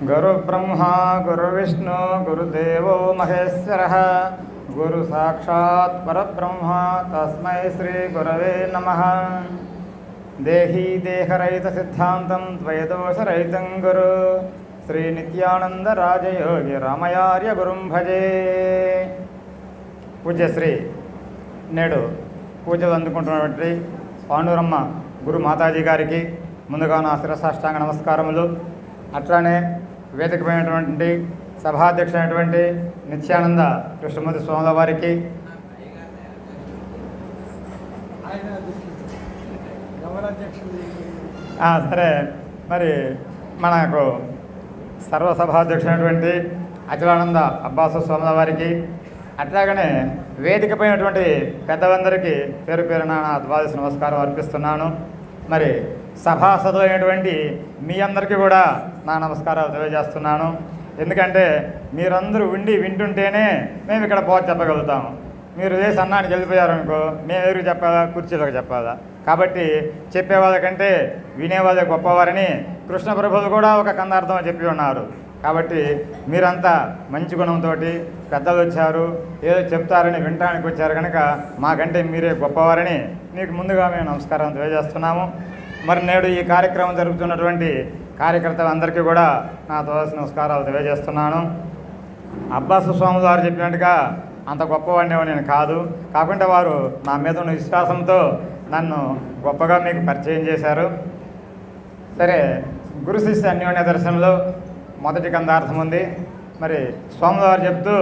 గురు గురుబ్రహ్మా గురువిష్ణు గురుదేవో మహేశ్వర గురు సాక్షాత్ పరబ్రహ్మ తస్మై శ్రీ గురవే నమ దేహీ దేహరహిత సిద్ధాంతం ద్వయదోషరహితం గురు శ్రీ నిత్యానంద రాజయోగి రామయార్య గురుం భజే పూజ్యశ్రీ నేడు పూజలు అందుకుంటున్నటువంటి పాండురమ్మ గురు మాతాజీ గారికి ముందుగా నా శిరసాష్టాంగ నమస్కారములు. అట్లానే వేదికమైనటువంటి సభాధ్యక్షుడైనటువంటి నిత్యానంద కృష్ణమూర్తి స్వాముల వారికి. సరే. మరి మనకు సర్వసభాధ్యక్షుడైనటువంటి అఖిలానంద అబ్బాసు స్వాముల వారికి అట్లాగనే వేదికపైనటువంటి పెద్దలందరికీ పేరు పేరున నా ద్వాదశ నమస్కారం అర్పిస్తున్నాను. మరి సభాసదు అయినటువంటి మీ అందరికీ కూడా నా నమస్కారాలు తెలియజేస్తున్నాను. ఎందుకంటే మీరందరూ ఉండి వింటుంటేనే మేము ఇక్కడ బోధ చెప్పగలుగుతాము మీరు ఏ సన్నానికి వెళ్ళిపోయారనుకో మేము ఎదురు చెప్పాలా కుర్చీలకు చెప్పాలా? కాబట్టి చెప్పేవాళ్ళకంటే వినేవాళ్ళే గొప్పవారని కృష్ణ ప్రభులు కూడా ఒక కందార్థం చెప్పి ఉన్నారు. కాబట్టి మీరంతా మంచి గుణంతో పెద్దలు వచ్చారు ఏదో చెప్తారని వినటానికి వచ్చారు కనుక మాకంటే మీరే గొప్పవారని మీకు ముందుగా మేము నమస్కారం తెలియజేస్తున్నాము. మరి నేడు ఈ కార్యక్రమం జరుగుతున్నటువంటి కార్యకర్తలందరికీ కూడా నా తోసిన నమస్కారాలు తెలియజేస్తున్నాను. అబ్బాసు స్వామి వారు చెప్పినట్టుగా అంత గొప్పవాడిని నేను కాదు. కాకుండా వారు నా మీద ఉన్న విశ్వాసంతో నన్ను గొప్పగా మీకు పరిచయం చేశారు. సరే గురు శిష్య అన్యోన్య దర్శనంలో మొదటి కందార్థం ఉంది. మరి స్వామివారు చెప్తూ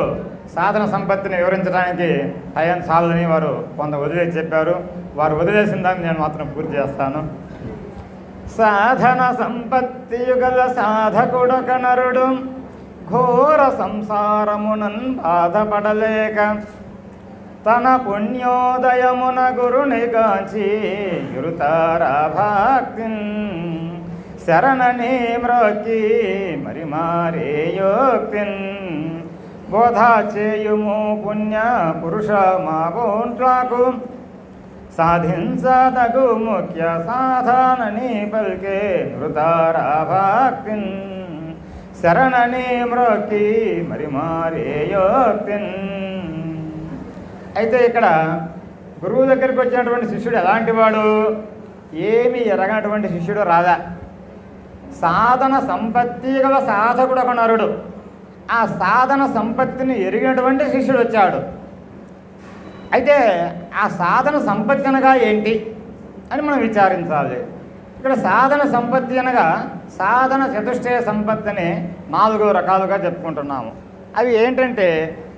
సాధన సంపత్తిని వివరించడానికి టైం చాలని వారు కొంత వదిలేసి చెప్పారు. వారు వదిలేసిన దాన్ని నేను మాత్రం పూర్తి చేస్తాను. సాధన సంపత్తియుగల సాధకుడొక నరుడు ఘోర సంసారమునన్ బాధపడలేక తన పుణ్యోదయమున గురుని గాచి గురుతారా భక్తిన్ శరణని మ్రోకి మరి మారే యోక్తిన్ బోధ చేయుము పుణ్య పురుష మా బోంట్లకు సాధించదగు ముఖ్య సాధనని పలికే మృతారాభక్తిన్. శరణని మ్రోకి మరి మారే యోక్తిన్ అయితే ఇక్కడ గురువు దగ్గరికి వచ్చినటువంటి శిష్యుడు ఎలాంటి వాడు ఏమి ఎరగనటువంటి శిష్యుడు రాదా. సాధన సంపత్తి గల సాధకుడు ఒక నరుడు. ఆ సాధన సంపత్తిని ఎరిగినటువంటి శిష్యుడు వచ్చాడు. అయితే ఆ సాధన సంపత్తి అనగా ఏంటి అని మనం విచారించాలి. ఇక్కడ సాధన సంపత్తి అనగా సాధన చతుష్టయ సంపత్తిని నాలుగు రకాలుగా చెప్పుకుంటున్నాము. అవి ఏంటంటే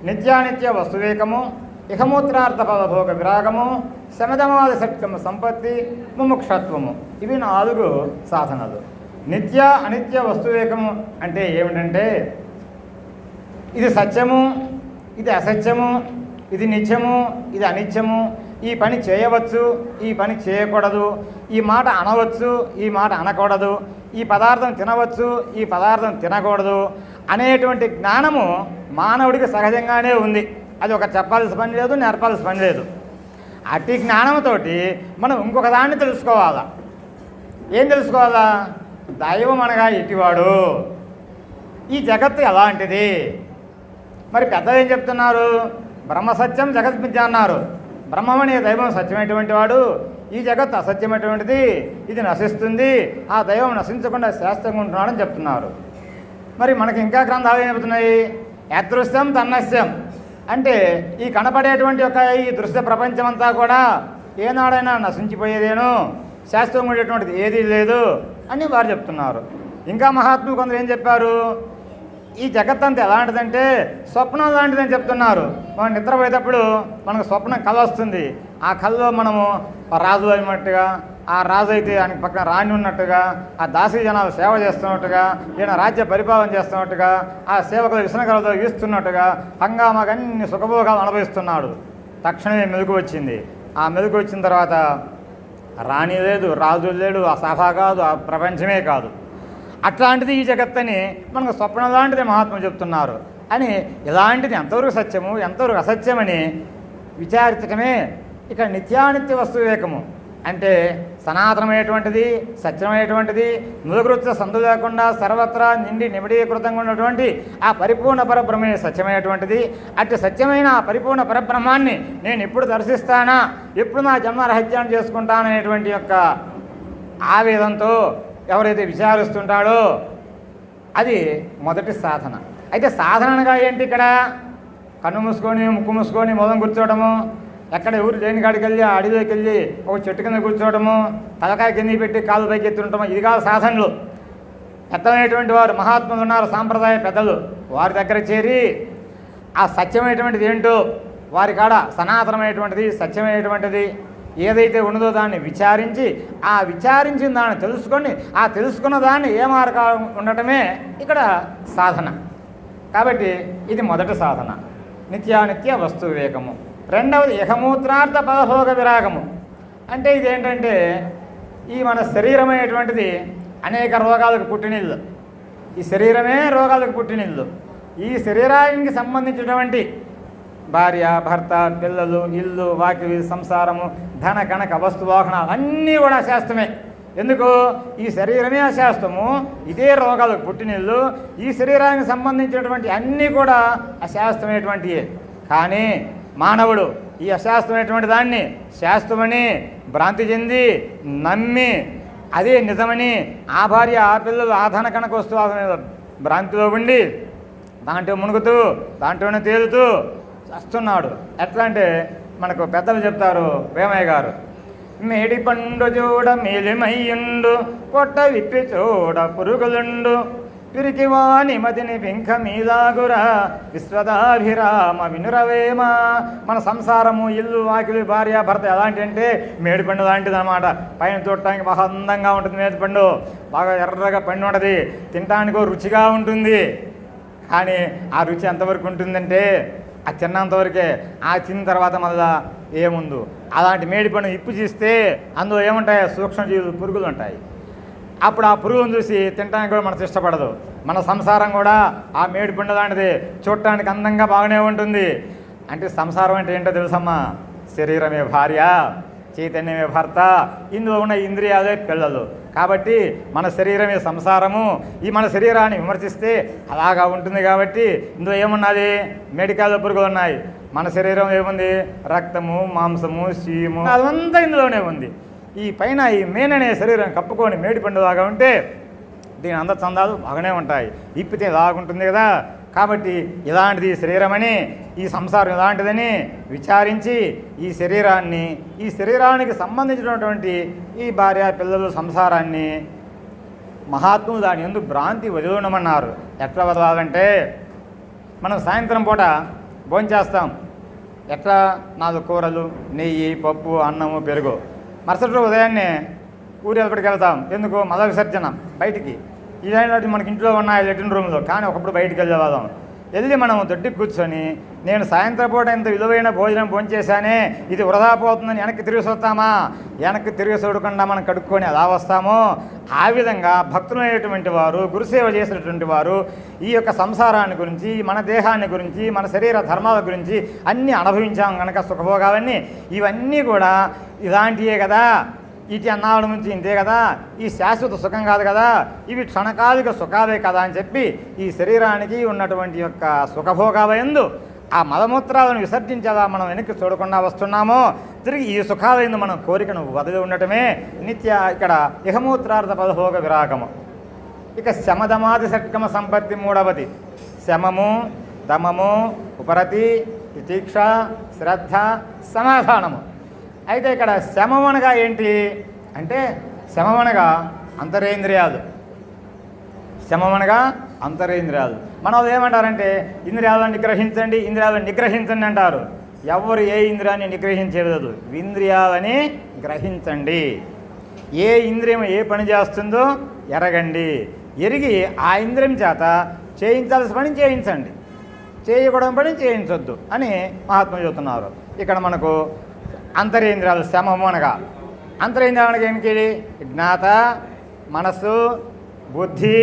నిత్యానిత్య వస్తువేకము ఇహమూత్రార్థ పదభోగ విరాగము శమదమాద సత్యము సంపత్తి ముముక్షత్వము. ఇవి నాలుగు సాధనలు. నిత్య అనిత్య వస్తువేకము అంటే ఏమిటంటే ఇది సత్యము ఇది అసత్యము ఇది నిత్యము ఇది అనిత్యము. ఈ పని చేయవచ్చు ఈ పని చేయకూడదు. ఈ మాట అనవచ్చు ఈ మాట అనకూడదు. ఈ పదార్థం తినవచ్చు ఈ పదార్థం తినకూడదు అనేటువంటి జ్ఞానము మానవుడికి సహజంగానే ఉంది. అది ఒక చెప్పాల్సిన పని లేదు నేర్పాల్సిన పని లేదు. అట్టి జ్ఞానంతోటి మనం ఇంకొక దాన్ని తెలుసుకోవాలా? ఏం తెలుసుకోవాలా? దైవం అనగా ఎట్టివాడు ఈ జగత్తు ఎలాంటిది? మరి పెద్దలు ఏం చెప్తున్నారు? బ్రహ్మసత్యం జగత్ అన్నారు. బ్రహ్మమనే దైవం సత్యమైనటువంటి వాడు. ఈ జగత్ అసత్యమైనటువంటిది. ఇది నశిస్తుంది. ఆ దైవం నశించకుండా శాస్త్రంగా ఉంటున్నాడని చెప్తున్నారు. మరి మనకి ఇంకా గ్రంథాలు ఏం చెబుతున్నాయి యదృశ్యం తన్నస్యం. అంటే ఈ కనపడేటువంటి యొక్క ఈ దృశ్య ప్రపంచమంతా కూడా ఏనాడైనా నశించిపోయేదేను? శాస్త్రం ఉండేటువంటిది ఏదీ లేదు అని వారు చెప్తున్నారు. ఇంకా మహాత్ములు కొందరు ఏం చెప్పారు? ఈ జగత్ అంతా ఎలాంటిదంటే స్వప్నం లాంటిదని చెప్తున్నారు. మనం నిద్రపోయేటప్పుడు మనకు స్వప్నం కళ వస్తుంది. ఆ కళలో మనము రాజు అయినట్టుగా ఆ రాజు అయితే ఆయనకి పక్కన రాణి ఉన్నట్టుగా ఆ దాసీ జనాలు సేవ చేస్తున్నట్టుగా ఈయన రాజ్య పరిపాలన చేస్తున్నట్టుగా ఆ సేవకులు విసనకలతో వీస్తున్నట్టుగా హంగామాకు అన్ని సుఖభోగాలు అనుభవిస్తున్నాడు. తక్షణమే మెలుగు వచ్చింది. ఆ మెలుగు వచ్చిన తర్వాత రాణి లేదు రాజు లేడు ఆ సభ కాదు ఆ ప్రపంచమే కాదు. అట్లాంటిది ఈ జగత్తని మనకు స్వప్నం లాంటిది మహాత్మ చెప్తున్నారు. అని ఇలాంటిది ఎంతవరకు సత్యము ఎంతవరకు అసత్యమని విచారించటమే ఇక్కడ నిత్యానిత్య వస్తువేకము అంటే సనాతనమైనటువంటిది సత్యమైనటువంటిది మృగృత్వ సందు లేకుండా సర్వత్రా నిండి నిమిడీకృతంగా ఉన్నటువంటి ఆ పరిపూర్ణ పరబ్రహ్మే సత్యమైనటువంటిది. అటు సత్యమైన ఆ పరిపూర్ణ పరబ్రహ్మాన్ని నేను ఎప్పుడు దర్శిస్తానా ఎప్పుడు నా జన్మ రహస్యాన్ని చేసుకుంటాననేటువంటి యొక్క ఆవేదంతో ఎవరైతే విచారిస్తుంటాడో అది మొదటి సాధన. అయితే సాధనగా ఏంటి ఇక్కడ? కన్ను మూసుకొని ముక్కు మూసుకొని మొదం కూర్చోవడము ఎక్కడ ఊరు లేని కాడికి వెళ్ళి అడవిలోకి వెళ్ళి ఒక చెట్టు కింద కూర్చోవడము తలకాయ కింద పెట్టి కాలు పైకి ఎత్తుండటము ఇది కాదు సాధనలు. పెద్దమైనటువంటి వారు మహాత్ములు ఉన్నారు సాంప్రదాయ పెద్దలు. వారి దగ్గర చేరి ఆ సత్యమైనటువంటిది ఏంటో వారి కాడ సనాతనమైనటువంటిది సత్యమైనటువంటిది ఏదైతే ఉన్నదో దాన్ని విచారించి ఆ విచారించిన దాన్ని తెలుసుకొని ఆ తెలుసుకున్న దాన్ని ఏ మార్గం ఉండటమే ఇక్కడ సాధన. కాబట్టి ఇది మొదటి సాధన. నిత్యానిత్య వస్తు వివేకము రెండవది యహమూత్రార్థ పదభోగ విరాగము. అంటే ఇదేంటంటే ఈ మన శరీరమైనటువంటిది అనేక రోగాలకు పుట్టినిల్లు. ఈ శరీరమే రోగాలకు పుట్టినిల్లు. ఈ శరీరానికి సంబంధించినటువంటి భార్య భర్త పిల్లలు ఇల్లు వాకివి సంసారము ధన కనక వస్తువాహన అన్నీ కూడా శాస్త్రమే ఎందుకు? ఈ శరీరమే అశాస్త్రము ఇదే రోగాలకు పుట్టినిల్లు ఈ శరీరానికి సంబంధించినటువంటి అన్నీ కూడా అశాస్త్రమైనటువంటివే కానీ మానవుడు ఈ అశాస్త్రమైనటువంటి దాన్ని శాస్త్రమని భ్రాంతి చెంది నమ్మి అదే నిజమని ఆ భార్య ఆ పిల్లలు ఆ ధన కనక వస్తువు భ్రాంతిలో ఉండి దాంట్లో మునుగుతూ దాంట్లోనే తేలుతూ వస్తున్నాడు. ఎట్లా అంటే మనకు పెద్దలు చెప్తారు వేమయ్య గారు మేడి పండు చూడ మేలిమయ్యుండు పొట్ట విప్పి చూడ పురుగులుండు. పిరికివాని మదిని వెంక మీదాగురా విశ్వదాభిరామ వినురవేమ. మన సంసారము ఇల్లు వాకిలి భార్య భర్త ఎలాంటి అంటే మేడిపండు లాంటిది అనమాట పైన చూడటానికి బాగా అందంగా ఉంటుంది మేడిపండు బాగా ఎర్రగా పండు ఉంటుంది. తినటానికి రుచిగా ఉంటుంది. కానీ ఆ రుచి ఎంతవరకు ఉంటుందంటే ఆ తిన్నంతవరకే ఆ తిన్న తర్వాత మళ్ళా ఏముందు? అలాంటి మేడిపండు ఇప్పు చేస్తే అందులో ఏముంటాయి? సూక్ష్మజీవులు పురుగులు ఉంటాయి. అప్పుడు ఆ పురుగులను చూసి తినడానికి కూడా మనకు ఇష్టపడదు. మన సంసారం కూడా ఆ మేడిపండు లాంటిది చూడటానికి అందంగా బాగానే ఉంటుంది. అంటే సంసారం అంటే ఏంటో తెలుసమ్మా? శరీరమే భార్య చైతన్యమే భర్త ఇందులో ఉన్న ఇంద్రియాలే పిల్లలు. కాబట్టి మన శరీరమే సంసారము. ఈ మన శరీరాన్ని విమర్శిస్తే అలాగా ఉంటుంది కాబట్టి ఇందులో ఏమున్నది? మెడికల్ పురుగులు ఉన్నాయి. మన శరీరం ఏముంది? రక్తము మాంసము సీము అదంతా ఇందులోనే ఉంది. ఈ పైన ఈ మేన్ అనే శరీరం కప్పుకొని మేడిపండులాగా ఉంటే దీని అంద చందాలు బాగానే ఉంటాయి. ఇప్పితే లాగుంటుంది కదా. కాబట్టి ఇలాంటిది శరీరమని ఈ సంసారం ఇలాంటిదని విచారించి ఈ శరీరాన్ని ఈ శరీరానికి సంబంధించినటువంటి ఈ భార్య పిల్లలు సంసారాన్ని మహాత్ములు దాని ఎందుకు భ్రాంతి వదిలినమన్నారు ఎట్లా వదలాలంటే మనం సాయంత్రం పూట భోంచేస్తాం ఎట్లా? నాలుగు కూరలు నెయ్యి పప్పు అన్నము పెరుగు. మరుసటి ఉదయాన్నే ఊరి ఎప్పటికి వెళ్తాం. ఎందుకు? మల విసర్జన బయటికి. ఇలాంటి మనకి ఇంట్లో ఉన్నాయి లెట్రిన్ రూమ్లో కానీ ఒకప్పుడు బయటికి వెళ్ళేవాళ్ళం. వెళ్ళి మనం దొడ్డికి కూర్చొని నేను సాయంత్రం పూట ఇంత విలువైన భోజనం భోంచేశానే ఇది వృధా పోతుందని వెనక్కి తిరిగి చూస్తామా? వెనక్కి తిరిగి చూడకుండా మనం కడుక్కొని ఎలా వస్తామో? ఆ విధంగా భక్తులైనటువంటి వారు గురుసేవ చేసినటువంటి వారు ఈ యొక్క సంసారాన్ని గురించి మన దేహాన్ని గురించి మన శరీర ధర్మాల గురించి అన్నీ అనుభవించాం కనుక సుఖభోగాలన్నీ. ఇవన్నీ కూడా ఇలాంటివే కదా. ఇటు అన్నావడం నుంచి ఇంతే కదా? ఈ శాశ్వత సుఖం కాదు కదా? ఇవి క్షణకాలిక సుఖాలే కదా అని చెప్పి ఈ శరీరానికి ఉన్నటువంటి యొక్క సుఖభోగాలయందు ఆ మలమూత్రాలను విసర్జించేలా మనం వెనక్కి చూడకుండా వస్తున్నామో తిరిగి ఈ సుఖాలయందు మనం కోరికను వదిలి ఉండటమే నిత్య ఇక్కడ ఇహమూత్రార్థ పదభోగ విరాగము. ఇక శమదమాది షట్కమ సంపత్తి మూడవది. శమము దమము ఉపరతి తితీక్ష శ్రద్ధ సమాధానము. అయితే ఇక్కడ శమం అనగా ఏంటి? అంటే శమం అనగా అంతరేంద్రియాలు. శమం అనగా అంతరేంద్రియాలు. మనం ఏమంటారంటే ఇంద్రియాలను నిగ్రహించండి ఇంద్రియాలను నిగ్రహించండి అంటారు. ఎవరు ఏ ఇంద్రియాన్ని నిగ్రహించలేదు ఇంద్రియాలని గ్రహించండి. ఏ ఇంద్రియం ఏ పని చేస్తుందో ఎరగండి. ఎరిగి ఆ ఇంద్రియం చేత చేయించాల్సిన పని చేయించండి. చేయకూడని పని చేయించొద్దు అని మహాత్మ చెబుతున్నారు. ఇక్కడ మనకు అంతరేంద్రియాలు శమము అనగా. అంతరేంద్రియానికి ఏమిటి? జ్ఞాత మనస్సు బుద్ధి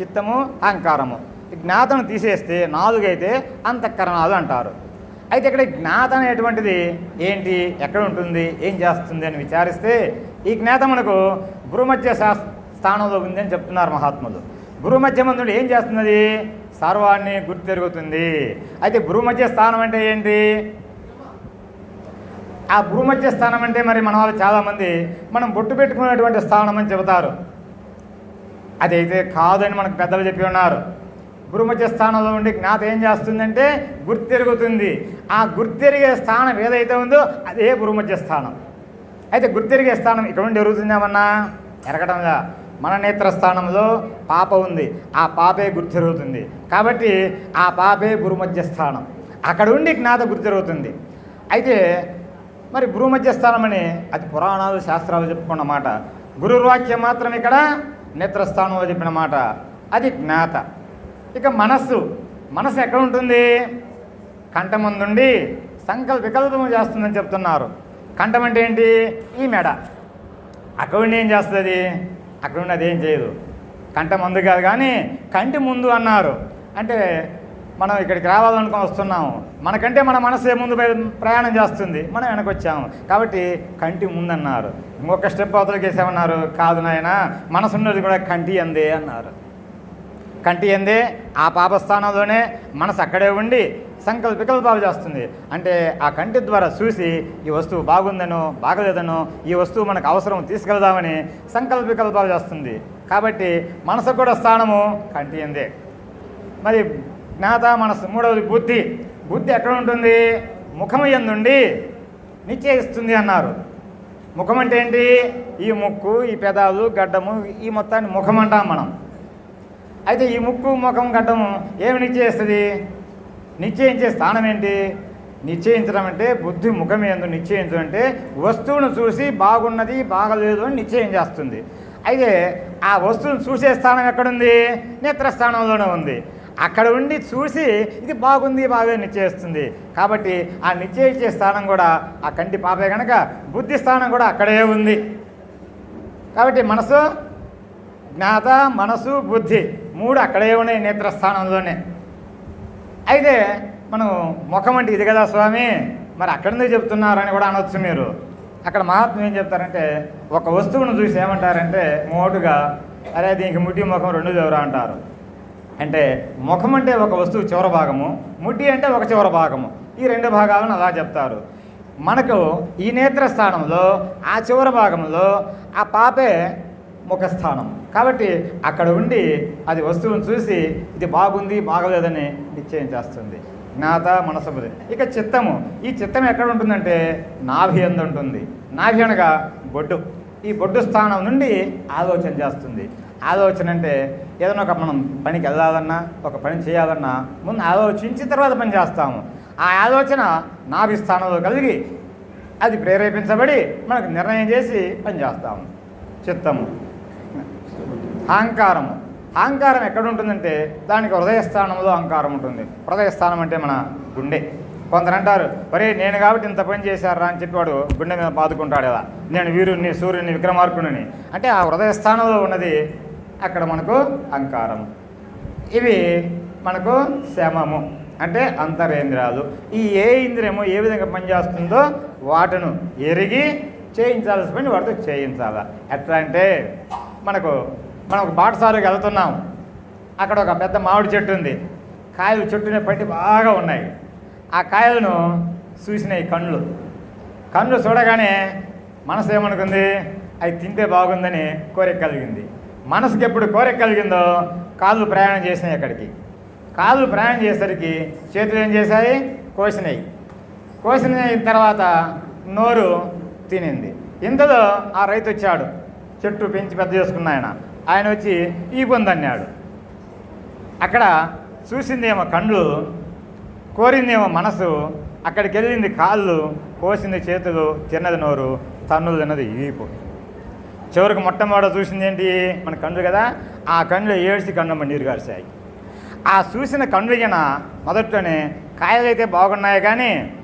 చిత్తము అహంకారము. ఈ జ్ఞాతను తీసేస్తే నాలుగైతే అంతఃకరణాలు అంటారు. అయితే ఇక్కడ జ్ఞాత అనేటువంటిది ఏంటి? ఎక్కడ ఉంటుంది? ఏం చేస్తుంది అని విచారిస్తే ఈ జ్ఞాత మనకు భూమధ్య స్థానంలో ఉంది అని చెప్తున్నారు మహాత్ములు. భూమధ్య మందుడు ఏం చేస్తున్నది? సర్వాన్ని గుర్తెరుగుతుంది. అయితే భూమధ్య స్థానం అంటే ఏంటి? ఆ భూమధ్య స్థానం అంటే మరి మన వాళ్ళు చాలామంది మనం బొట్టు పెట్టుకునేటువంటి స్థానం అని చెబుతారు. అదైతే కాదని మనకు పెద్దలు చెప్పి ఉన్నారు. భూమధ్య స్థానంలో ఉండి జ్ఞాత ఏం చేస్తుందంటే గుర్తెరుగుతుంది. ఆ గుర్తెరిగే స్థానం ఏదైతే ఉందో అదే భూమధ్య స్థానం. అయితే గుర్తెరిగే స్థానం ఇక్కడ నుండి ఎరుగుతుందేమన్నా? ఎరగడంగా మన నేత్రస్థానంలో పాప ఉంది. ఆ పాపే గుర్తిరుగుతుంది. కాబట్టి ఆ పాపే భూమధ్య స్థానం. అక్కడ ఉండి జ్ఞాత గుర్తిరుగుతుంది. అయితే మరి భూమధ్యస్థానం అని అది పురాణాలు శాస్త్రాలు చెప్పుకున్న మాట. గురుర్వాక్యం మాత్రం ఇక్కడ నేత్రస్థానంలో చెప్పిన మాట. అది జ్ఞాత. ఇక మనస్సు. మనసు ఎక్కడ ఉంటుంది? కంఠమందుండి సంకల్ప వికల్పము చేస్తుందని చెప్తున్నారు. కంఠం అంటే ఏంటి? ఈ మెడ. అక్కడ ఉండి ఏం చేస్తుంది? అక్కడ ఉండి ఏం చేయదు. కంఠం ముందు కాదు కానీ కంటి ముందు అన్నారు. అంటే మనం ఇక్కడికి రావాలనుకుని వస్తున్నాము. మనకంటే మన మనసు ముందు ప్రయాణం చేస్తుంది. మనం వెనకొచ్చాము. వచ్చాము కాబట్టి కంటి ముందు అన్నారు ఇంకొక స్టెప్ అవతలకి వేసామన్నారు. కాదు నాయన మనసున్నది కూడా కంటి అందే అన్నారు. కంటి ఎందే ఆ పాపస్థానంలోనే మనసు అక్కడే ఉండి సంకల్పికల్పాలు చేస్తుంది. అంటే ఆ కంటి ద్వారా చూసి ఈ వస్తువు బాగుందనో బాగలేదనో ఈ వస్తువు మనకు అవసరం తీసుకెళ్దామని సంకల్ప వికల్పాలు చేస్తుంది. కాబట్టి మనసు కూడా స్థానము కంటి ఎందే. మరి జ్ఞాత మనస్సు మూడవది బుద్ధి. బుద్ధి ఎక్కడ ఉంటుంది? ముఖమయ్యందుండి ఎందుండి? నిశ్చయిస్తుంది అన్నారు. ముఖం అంటే ఏంటి? ఈ ముక్కు ఈ పెదాలు గడ్డము ఈ మొత్తాన్ని ముఖం అంటాం మనం. అయితే ఈ ముక్కు ముఖం గడ్డము ఏమి నిశ్చయిస్తుంది? నిశ్చయించే స్థానం ఏంటి? నిశ్చయించడం అంటే బుద్ధి ముఖం ఏందో నిశ్చయించడం అంటే వస్తువును చూసి బాగున్నది బాగలేదు అని నిశ్చయం చేస్తుంది. అయితే ఆ వస్తువును చూసే స్థానం ఎక్కడుంది? నేత్రస్థానంలోనే ఉంది. అక్కడ ఉండి చూసి ఇది బాగుంది బాగా నిశ్చయిస్తుంది. కాబట్టి ఆ నిశ్చయించే స్థానం కూడా ఆ కంటి పాపే కనుక బుద్ధి స్థానం కూడా అక్కడే ఉంది. కాబట్టి మనసు జ్ఞాత మనసు బుద్ధి మూడు అక్కడే ఉన్నాయి నేత్రస్థానంలోనే. అయితే మనం ముఖం అంటే ఇది కదా స్వామి? మరి అక్కడ నుంచి చెప్తున్నారని కూడా అనొచ్చు మీరు. అక్కడ మహాత్మ ఏం చెప్తారంటే ఒక వస్తువును చూసి ఏమంటారంటే మోటుగా అరే దీనికి ముట్టి ముఖం రెండు చివర అంటారు. అంటే ముఖం అంటే ఒక వస్తువు చివర భాగము ముట్టి అంటే ఒక చివర భాగము. ఈ రెండు భాగాలను అలా చెప్తారు. మనకు ఈ నేత్రస్థానంలో ఆ చివరి భాగంలో ఆ పాపే ముఖస్థానం కాబట్టి అక్కడ ఉండి అది వస్తువును చూసి ఇది బాగుంది బాగలేదని నిశ్చయం చేస్తుంది. జ్ఞాత మనసు ఇక చిత్తము. ఈ చిత్తం ఎక్కడ ఉంటుందంటే నాభి ఎందు ఉంటుంది. నాభి అనగా బొడ్డు. ఈ బొడ్డు స్థానం నుండి ఆలోచన చేస్తుంది. ఆలోచన అంటే ఏదైనా ఒక మనం పనికి వెళ్ళాలన్నా ఒక పని చేయాలన్నా ముందు ఆలోచించి తర్వాత పని చేస్తాము. ఆ ఆలోచన నాభిస్థానంలో కలిగి అది ప్రేరేపించబడి మనకు నిర్ణయం చేసి పని చేస్తాము. చిత్తము. అహంకారము. అహంకారం ఎక్కడ ఉంటుందంటే దానికి హృదయస్థానంలో అహంకారం ఉంటుంది. హృదయస్థానం అంటే మన గుండె. కొందరు అంటారు ఒరే నేను కాబట్టి ఇంత పని చేశారా? అని చెప్పి వాడు గుండె మీద బాదుకుంటాడు కదా. నేను వీరుణ్ణి సూర్యుని విక్రమార్కుడిని అంటే ఆ హృదయస్థానంలో ఉన్నది అక్కడ మనకు అంకారం. ఇవి మనకు శమము అంటే అంతరేంద్రియాలు. ఈ ఏ ఇంద్రియము ఏ విధంగా పనిచేస్తుందో వాటిను ఎరిగి చేయించాల్సిన పని వాటితో చేయించాలి. ఎట్లా అంటే మనకు మనం ఒక బాటసారికి వెళ్తున్నాం. అక్కడ ఒక పెద్ద మామిడి చెట్టు ఉంది. కాయలు చెట్టునే పట్టి బాగా ఉన్నాయి. ఆ కాయలను చూసినాయి కళ్ళు. కళ్ళు చూడగానే మనసు ఏమనుకుంది? అవి తింటే బాగుందని కోరిక కలిగింది. మనసుకి ఎప్పుడు కోరిక కలిగిందో కాళ్ళు ప్రయాణం చేసినాయి అక్కడికి. కాళ్ళు ప్రయాణం చేసేసరికి చేతులు ఏం చేశాయి? కోసినాయి. కోసిన తర్వాత నోరు తినింది. ఇంతలో ఆ రైతు వచ్చాడు. చెట్టు పెంచి పెద్ద చేసుకున్న ఆయన. ఆయన వచ్చి ఈ పొందన్నాడు అక్కడ చూసిందేమో కళ్ళు కోరిందేమో మనసు అక్కడికి వెళ్ళింది కాళ్ళు కోసింది చేతులు తిన్నది నోరు తన్నులు తిన్నది ఈపు చివరికి మొట్టమొదట చూసింది ఏంటి? మన కళ్ళు కదా? ఆ కళ్ళు ఏడ్చి కన్నమ్మ నీరు గారిశాయి ఆ చూసిన కళ్ళు ఈయన మొదట్లోనే కాయలైతే బాగున్నాయి కానీ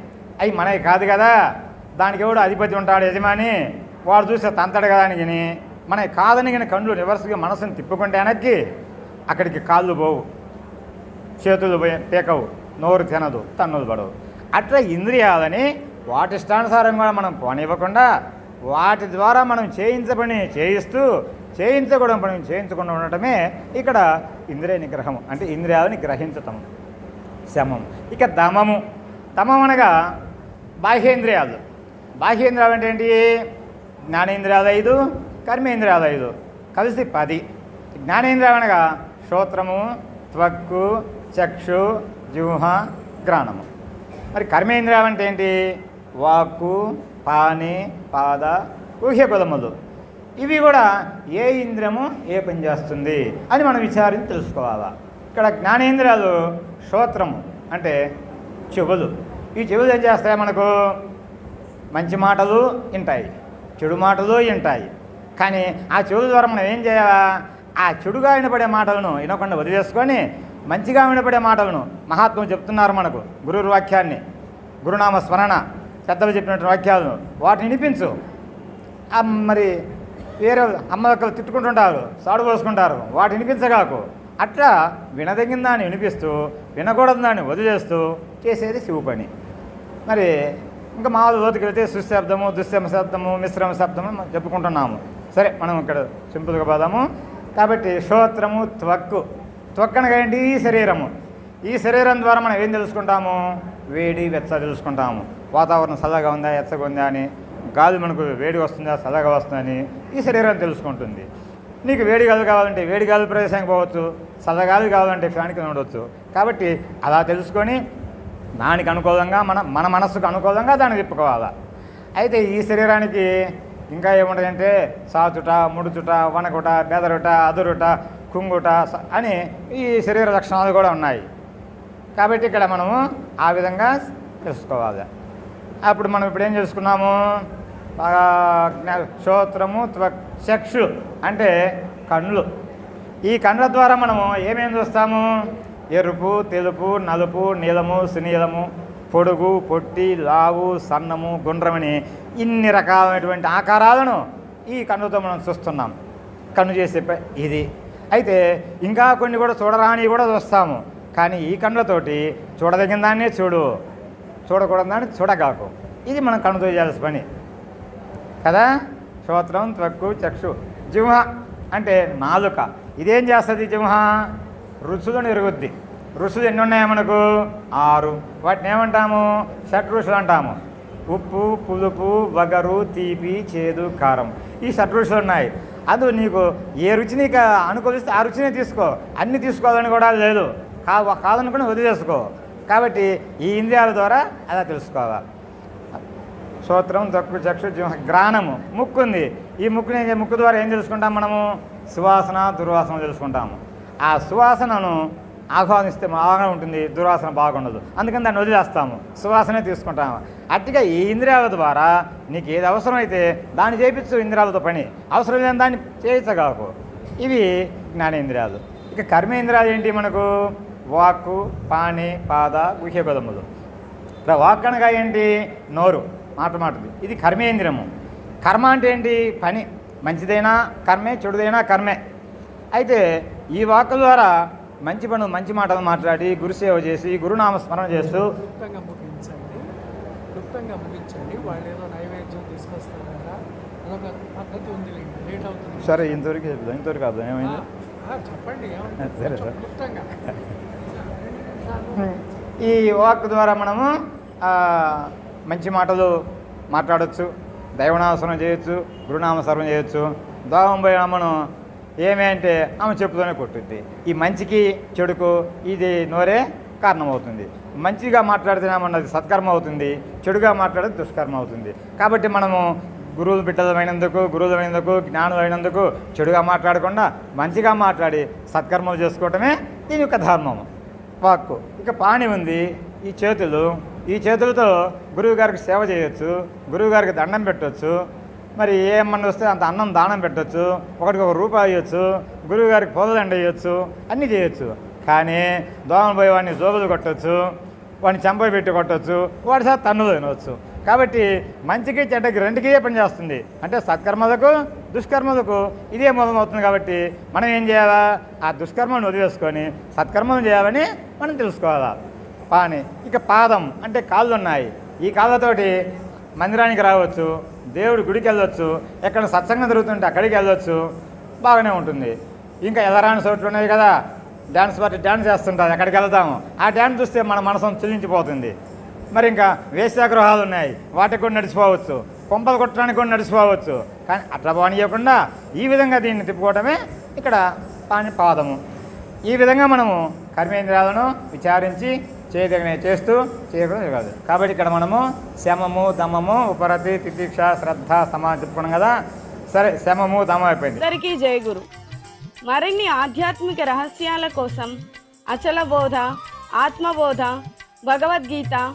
అవి మనవి కాదు కదా? దానికి ఎవడు అధిపతి ఉంటాడు యజమాని? వాడు చూస్తే తంతడు కదా అని కానీ మనకి కాదని కానీ కళ్ళు రివర్స్గా మనసుని తిప్పుకుంటే వెనక్కి అక్కడికి కాళ్ళు పోవు. చేతులు పోయి పీకవు. నోరు తినదు. తన్నులు పడవు. అట్లా ఇంద్రియాలని వాటి ఇష్టానుసారం కూడా మనం పోనివ్వకుండా వాటి ద్వారా మనం చేయించబడి చేయిస్తూ చేయించకూడని పని చేయించకుండా ఉండటమే ఇక్కడ ఇంద్రియ నిగ్రహం అంటే ఇంద్రియాలని గ్రహించటం శమం. ఇక దమము. దమం అనగా బాహ్యేంద్రియాలు. బాహ్యేంద్రియాలు అంటే ఏంటి? జ్ఞానేంద్రియాలు ఐదు కర్మేంద్రియాలు ఐదు. కలిసి పది. జ్ఞానేంద్రియాలు అనగా శ్రోత్రము త్వక్కు చక్షు జిహ్వ గ్రాణము మరి కర్మేంద్రియాలు అంటే ఏంటి? వాక్కు పాని పాద ఊహ్యకులములు ఇవి కూడా ఏ ఇంద్రియము ఏ పని చేస్తుంది అని మనం విచారించి తెలుసుకోవాలా. ఇక్కడ జ్ఞానేంద్రియాలు శ్రోత్రము అంటే చెవులు. ఈ చెవులు ఏం చేస్తాయి మనకు? మంచి మాటలు వింటాయి చెడు మాటలు వింటాయి. కానీ ఆ చెవుల ద్వారా మనం ఏం చేయాలా? ఆ చెడుగా వినపడే మాటలను వినకుండా వదిలేసుకొని మంచిగా వినపడే మాటలను మహాత్ములు చెప్తున్నారు మనకు గురువు వాక్యాన్ని. గురునామ స్మరణ. పెద్దలు చెప్పినటువంటి వాక్యాలను వాటిని వినిపించు. మరి వేరే అమ్మ అమ్మలక్కలు తిట్టుకుంటుంటారు సాడు పోసుకుంటారు వాటి వినిపించగాకు. అట్లా వినదగిన దాన్ని వినిపిస్తూ వినకూడదు దాన్ని వదిలేస్తూ చేసేది శివ పని. మరి ఇంకా మామూలు లోతుకి వెళ్తే సుశబ్దము దుశ్శమ శబ్దము మిశ్రమ శబ్దము చెప్పుకుంటున్నాము. సరే మనం ఇక్కడ సింపుల్గా పోదాము. కాబట్టి శ్రోత్రము త్వక్కు. త్వక్కనగా ఏంటి? శరీరము. ఈ శరీరం ద్వారా మనం ఏం తెలుసుకుంటాము? వేడి వెచ్చ తెలుసుకుంటాము. వాతావరణం చల్లగా ఉందా ఎచ్చగా ఉందా అని గాలి మనకు వేడి వస్తుందా చల్లగా వస్తుందని ఈ శరీరం తెలుసుకుంటుంది. నీకు వేడి గాలి కావాలంటే వేడి గాలి ప్రదేశానికి పోవచ్చు చల్లగాలి కావాలంటే ఫ్యాన్ కింద ఉండవచ్చు కాబట్టి అలా తెలుసుకొని దానికి అనుకూలంగా మన మన మనస్సుకు అనుకూలంగా దాన్ని తిప్పుకోవాలి. అయితే ఈ శరీరానికి ఇంకా ఏముంటుందంటే సాచుట ముడుచుట వనకుట బెదరుట అదురుట కుంగుట అని ఈ శరీర లక్షణాలు కూడా ఉన్నాయి. కాబట్టి ఇక్కడ మనము ఆ విధంగా తెలుసుకోవాలి. అప్పుడు మనం ఇప్పుడు ఏం చేసుకున్నాము? బాగా శ్రోత్రము త్వ- చక్షు అంటే కళ్ళు. ఈ కండ్ల ద్వారా మనము ఏమేమి చూస్తాము? ఎరుపు తెలుపు నలుపు నీలము సునీలము పొడుగు పొట్టి లావు సన్నము గుండ్రమని ఇన్ని రకాలైనటువంటి ఆకారాలను ఈ కన్నుతో మనం చూస్తున్నాం. కన్ను చేసే ప- ఇది. అయితే ఇంకా కొన్ని కూడా చూడరాని కూడా చూస్తాము. కానీ ఈ కండ్లతోటి చూడదగిన దాన్నే చూడు. చూడకూడదు దాన్ని చూడగాకు. ఇది మనం కన్నుతో చేయాల్సిన పని. కదా? శ్రోత్రం త్వక్కు చక్షు. జింహ అంటే నాలుక. ఇదేం చేస్తుంది జింహ? రుచులు నిరుగుద్ది. రుచులు ఎన్ని ఉన్నాయి మనకు? ఆరు. వాటిని ఏమంటాము? షట్ రుచులు అంటాము. ఉప్పు పులుపు వగరు తీపి చేదు కారం. ఈ షట్ రుచులు ఉన్నాయి. అది నీకు ఏ రుచి నీకు అనుకూలిస్తే ఆ రుచినే తీసుకో. అన్ని తీసుకోవాలని కూడా లేదు. కా కాదనుకుని వదిలేసుకో కాబట్టి ఈ ఇంద్రియాల ద్వారా అలా తెలుసుకోవాలి. శ్రోత్రం తక్కువ చక్షు గ్రాణము ముక్కు ఉంది. ఈ ముక్కుని ముక్కు ద్వారా ఏం తెలుసుకుంటాం మనము? సువాసన దుర్వాసన తెలుసుకుంటాము. ఆ సువాసనను ఆహ్వానిస్తే బాగా ఉంటుంది దుర్వాసన బాగుండదు. అందుకని దాన్ని వదిలేస్తాము. సువాసనే తీసుకుంటాము. అట్టిగా ఈ ఇంద్రియాల ద్వారా నీకు ఏది అవసరమైతే దాన్ని చేయించు ఇంద్రియాలతో పని. అవసరం లేని దాన్ని చేయించగాకు. ఇవి జ్ఞానేంద్రియాలు. ఇక కర్మేంద్రియాలు ఏంటి మనకు? వాక్కు పాణి పాద గుహ్యపదములు ఇక్కడ వాక్ అనగా ఏంటి? నోరు మాట మాటది. ఇది కర్మేంద్రియము. కర్మ అంటే ఏంటి? పని. మంచిదైనా కర్మే చెడుదైనా కర్మే. అయితే ఈ వాక్ ద్వారా మంచి పనులు మంచి మాటలు మాట్లాడి గురుసేవ చేసి గురునామ స్మరణ చేస్తూ క్లుప్తంగా ముగించండి. క్లుప్తంగా ముగించండి. వాళ్ళు ఏదో నైవేద్యం తీసుకొస్తారంట. అదొక పద్ధతి ఉంది లేట్ అవుతుంది. సరే ఇంతవరకు ఇంతవరకు అర్థం ఏమైంది చెప్పండి. సరే, సరే. క్లుప్తంగా. ఈ వాక్ ద్వారా మనము మంచి మాటలు మాట్లాడవచ్చు దైవనామస్మరణ చేయొచ్చు గురునామ చేయొచ్చు. దోమం పోయిన మనం ఏమే అంటే ఆమె చెప్పుతోనే కొట్టుద్ది. ఈ మంచికి చెడుకు ఇది నోరే కారణమవుతుంది. మంచిగా మాట్లాడితేనేమన్నది సత్కర్మ అవుతుంది చెడుగా మాట్లాడితే దుష్కర్మ అవుతుంది కాబట్టి మనము గురువులు బిడ్డలమైనందుకు గురువులమైనందుకు జ్ఞానులైనందుకు చెడుగా మాట్లాడకుండా మంచిగా మాట్లాడి సత్కర్మలు చేసుకోవటమే దీని యొక్క ధర్మము. వాక్కు. ఇక పాణి ఉంది ఈ చేతులు. ఈ చేతులతో గురువు గారికి సేవ చేయొచ్చు గురువుగారికి దండం పెట్టవచ్చు మరి ఏమన్నా వస్తే అంత అన్నం దానం పెట్టవచ్చు ఒకటికి ఒక రూపాయి ఇవ్వచ్చు గురువుగారికి పొదదండ ఇవ్వచ్చు అన్నీ చేయొచ్చు. కానీ దోమలు పోయి వాడిని జోబులు కొట్టచ్చు వాడిని చెంప పెట్టి కొట్టచ్చు వాడి సార్ తన్నులు తినవచ్చు కాబట్టి మంచికి చెడ్డకి రెండుకి పనిచేస్తుంది అంటే సత్కర్మలకు దుష్కర్మలకు ఇదే మూలమవుతుంది కాబట్టి మనం ఏం చేయాలా? ఆ దుష్కర్మను వదిలేసుకొని సత్కర్మను చేయాలని మనం తెలుసుకోవాలా? పాని. ఇక పాదం అంటే కాళ్ళు ఉన్నాయి ఈ కాళ్ళతోటి మందిరానికి రావచ్చు దేవుడి గుడికి వెళ్ళొచ్చు ఎక్కడ సత్సంగం జరుగుతుంటే అక్కడికి వెళ్ళొచ్చు బాగానే ఉంటుంది. ఇంకా ఎదరాని చోట్లు ఉన్నాయి కదా డ్యాన్స్ పార్టీ డ్యాన్స్ చేస్తుంటుంది అక్కడికి వెళ్తాము ఆ డ్యాన్స్ చూస్తే మన మనసు చెల్లించిపోతుంది. మరి ఇంకా వేశ్యాగృహాలు ఉన్నాయి. వాటికి కూడా నడిచిపోవచ్చు. కొంపలు కొట్టడానికి కూడా నడిచిపోవచ్చు. కానీ అట్లా పోనీయకుండా ఈ విధంగా దీన్ని తిప్పుకోవటమే ఇక్కడ పాని పాదము. ఈ విధంగా మనము కర్మేంద్రాలను విచారించి చేయదగిన చేస్తూ చేయకూడదు కాదు కాబట్టి ఇక్కడ మనము శమము దమము ఉపరతి తితిక్ష శ్రద్ధ సమాధి చెప్పుకున్నాం కదా? సరే శమము దమం అయిపోయింది. అందరికీ జయ మరిన్ని ఆధ్యాత్మిక రహస్యాల కోసం అచల బోధ ఆత్మబోధ భగవద్గీత